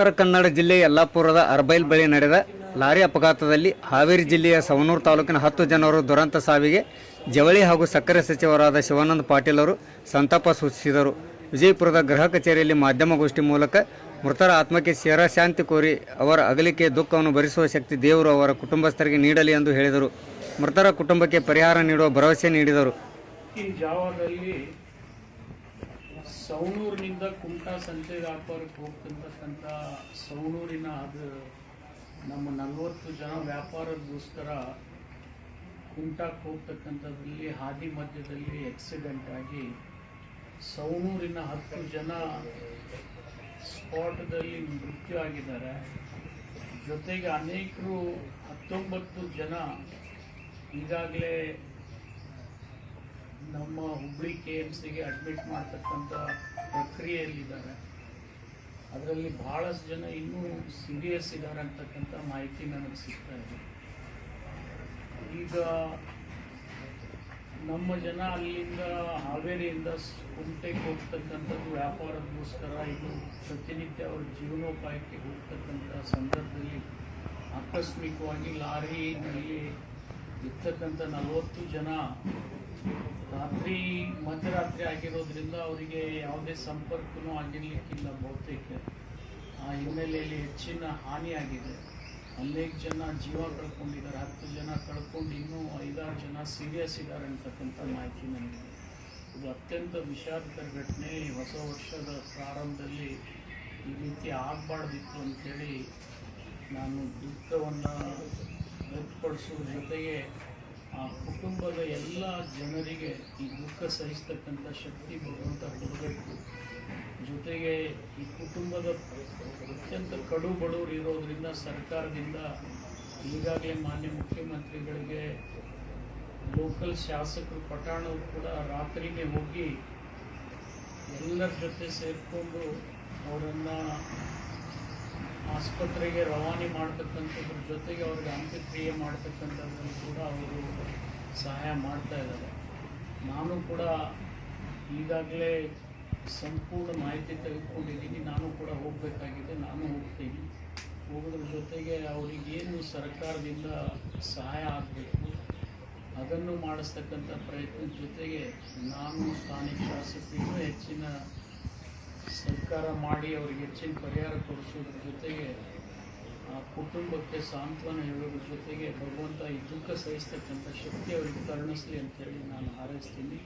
ಉತ್ತರ ಕನ್ನಡ ಜಿಲ್ಲೆ ಯಲ್ಲಾಪುರದ ಅರ್ಬೈಲ್ ಬಳಿ ನಡೆದ ಲಾರಿ ಅಪಘಾತದಲ್ಲಿ ಹಾವೇರಿ ಜಿಲ್ಲೆಯ ಸವನೂರು ತಾಲೂಕಿನ ಹತ್ತು ಜನರು ದುರಂತ ಸಾವಿಗೆ ಜವಳಿ ಹಾಗೂ ಸಕ್ಕರೆ ಸಚಿವರಾದ ಶಿವಾನಂದ ಪಾಟೀಲ್ ಅವರು ಸಂತಾಪ ಸೂಚಿಸಿದರು. ವಿಜಯಪುರದ ಗೃಹ ಕಚೇರಿಯಲ್ಲಿ ಮಾಧ್ಯಮಗೋಷ್ಠಿ ಮೂಲಕ ಮೃತರ ಆತ್ಮಕ್ಕೆ ಶಿರ ಶಾಂತಿ ಕೋರಿ ಅವರ ಅಗಲಿಕೆ ದುಃಖವನ್ನು ಭರಿಸುವ ಶಕ್ತಿ ದೇವರು ಅವರ ಕುಟುಂಬಸ್ಥರಿಗೆ ನೀಡಲಿ ಎಂದು ಹೇಳಿದರು. ಮೃತರ ಕುಟುಂಬಕ್ಕೆ ಪರಿಹಾರ ನೀಡುವ ಭರವಸೆ ನೀಡಿದರು. ಸವಣೂರಿನಿಂದ ಕುಮಟಾ ಸಂತೆ ವ್ಯಾಪಾರಕ್ಕೆ ಹೋಗ್ತಿರ್ತಕ್ಕಂಥ ಸೌಣೂರಿನ ಅದು ನಮ್ಮ ನಲವತ್ತು ಜನ ವ್ಯಾಪಾರಕ್ಕೋಸ್ಕರ ಕುಮಟಾಕ್ಕೆ ಹೋಗ್ತಕ್ಕಂಥದ್ರಲ್ಲಿ ಹಾದಿ ಮಧ್ಯದಲ್ಲಿ ಆಕ್ಸಿಡೆಂಟ್ ಆಗಿ ಸೌಣೂರಿನ ಹತ್ತು ಜನ ಸ್ಪಾಟ್ದಲ್ಲಿ ಮೃತ್ಯು ಆಗಿದ್ದಾರೆ. ಜೊತೆಗೆ ಅನೇಕರು ಹತ್ತೊಂಬತ್ತು ಜನ ಈಗಾಗಲೇ ನಮ್ಮ ಹುಬ್ಳಿ ಕೆ ಎಂ ಸಿಗೆ ಅಡ್ಮಿಟ್ ಮಾಡ್ತಕ್ಕಂಥ ಪ್ರಕ್ರಿಯೆಯಲ್ಲಿದ್ದಾರೆ. ಅದರಲ್ಲಿ ಭಾಳಷ್ಟು ಜನ ಇನ್ನೂ ಸೀರಿಯಸ್ ಇದ್ದಾರೆ ಅಂತಕ್ಕಂಥ ಮಾಹಿತಿ ನನಗೆ ಸಿಗ್ತಾ ಇದೆ. ಈಗ ನಮ್ಮ ಜನ ಅಲ್ಲಿಂದ ಹಾವೇರಿಯಿಂದ ಕುಂಟೆಗೆ ಹೋಗ್ತಕ್ಕಂಥದ್ದು ವ್ಯಾಪಾರಕ್ಕೋಸ್ಕರ ಇದು ಪ್ರತಿನಿತ್ಯ ಅವ್ರ ಜೀವನೋಪಾಯಕ್ಕೆ ಹೋಗ್ತಕ್ಕಂಥ ಸಂದರ್ಭದಲ್ಲಿ ಆಕಸ್ಮಿಕವಾಗಿ ಲಾರಿನಲ್ಲಿ ಇರ್ತಕ್ಕಂಥ ನಲವತ್ತು ಜನ ರಾತ್ರಿ, ಮಧ್ಯರಾತ್ರಿ ಆಗಿರೋದ್ರಿಂದ ಅವರಿಗೆ ಯಾವುದೇ ಸಂಪರ್ಕನೂ ಆಗಿರ್ಲಿಕ್ಕಿಲ್ಲ ಬಹುತೇಕ. ಆ ಹಿನ್ನೆಲೆಯಲ್ಲಿ ಹೆಚ್ಚಿನ ಹಾನಿಯಾಗಿದೆ ಅನೇಕ ಜನ ಜೀವ ಕಳ್ಕೊಂಡಿದ್ದಾರೆ. ಹತ್ತು ಜನ ಕಳ್ಕೊಂಡು ಇನ್ನೂ ಐದಾರು ಜನ ಸೀರಿಯಸ್ ಇದ್ದಾರೆ ಅಂತಕ್ಕಂಥ ಮಾಹಿತಿ ನನಗೆ ಇದು ಅತ್ಯಂತ ವಿಷಾದಕರ ಘಟನೆ. ಹೊಸ ವರ್ಷದ ಪ್ರಾರಂಭದಲ್ಲಿ ಈ ರೀತಿ ಆಗಬಾರ್ದಿತ್ತು ಅಂಥೇಳಿ ನಾನು ದುಃಖವನ್ನು ವ್ಯಕ್ತಪಡಿಸುವ ಜೊತೆಗೆ ಆ ಕುಟುಂಬದ ಎಲ್ಲ ಜನರಿಗೆ ಈ ದುಃಖ ಸಹಿಸ್ತಕ್ಕಂಥ ಶಕ್ತಿ ಭಗವಂತ ಕೊಡಬೇಕು. ಜೊತೆಗೆ ಈ ಕುಟುಂಬದ ಅತ್ಯಂತ ಕಡು ಬಡವರು ಇರೋದ್ರಿಂದ ಸರ್ಕಾರದಿಂದ ಈಗಾಗಲೇ ಮಾನ್ಯ ಮುಖ್ಯಮಂತ್ರಿಗಳಿಗೆ ಲೋಕಲ್ ಶಾಸಕರು ಪಟಾಣವು ಕೂಡ ರಾತ್ರಿಗೆ ಹೋಗಿ ಎಲ್ಲರ ಜೊತೆ ಸೇರಿಕೊಂಡು ಅವರನ್ನು ಆಸ್ಪತ್ರೆಗೆ ರವಾನೆ ಮಾಡ್ತಕ್ಕಂಥದ್ರ ಜೊತೆಗೆ ಅವ್ರಿಗೆ ಅಂತ್ಯಕ್ರಿಯೆ ಮಾಡ್ತಕ್ಕಂಥದ್ರಲ್ಲಿ ಕೂಡ ಅವರು ಸಹಾಯ ಮಾಡ್ತಾ ಇದ್ದಾರೆ. ನಾನು ಕೂಡ ಈಗಾಗಲೇ ಸಂಪೂರ್ಣ ಮಾಹಿತಿ ತೆಗೆದುಕೊಂಡಿದ್ದೀನಿ. ನಾನು ಕೂಡ ಹೋಗಬೇಕಾಗಿದೆ. ನಾನು ಹೋಗ್ತೀನಿ. ಹೋಗೋದ್ರ ಜೊತೆಗೆ ಅವರಿಗೇನು ಸರ್ಕಾರದಿಂದ ಸಹಾಯ ಆಗಬೇಕು, ಅದನ್ನು ಮಾಡಿಸ್ತಕ್ಕಂಥ ಪ್ರಯತ್ನದ ಜೊತೆಗೆ ನಾನು ಸ್ಥಾನಿಕ ಶಾಸಕರಿಗೂ ಹೆಚ್ಚಿನ ಸರ್ಕಾರ ಮಾಡಿ ಅವರಿಗೆ ಹೆಚ್ಚಿನ ಪರಿಹಾರ ಕೊಡಿಸೋದ್ರ ಜೊತೆಗೆ, ಆ ಕುಟುಂಬಕ್ಕೆ ಸಾಂತ್ವನ ಹೇಳೋದ್ರ ಜೊತೆಗೆ ಭಗವಂತ ಈ ದುಃಖ ಸಹಿಸ್ತಕ್ಕಂಥ ಶಕ್ತಿ ಅವರಿಗೆ ಕರುಣಿಸ್ಲಿ ಅಂತೇಳಿ ನಾನು ಹಾರೈಸ್ತೀನಿ.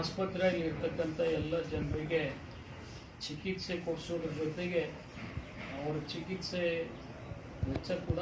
ಆಸ್ಪತ್ರೆಯಲ್ಲಿ ಇರ್ತಕ್ಕಂಥ ಎಲ್ಲ ಜನರಿಗೆ ಚಿಕಿತ್ಸೆ ಕೊಡಿಸೋದ್ರ ಜೊತೆಗೆ ಅವರ ಚಿಕಿತ್ಸೆ ವೆಚ್ಚ ಕೂಡ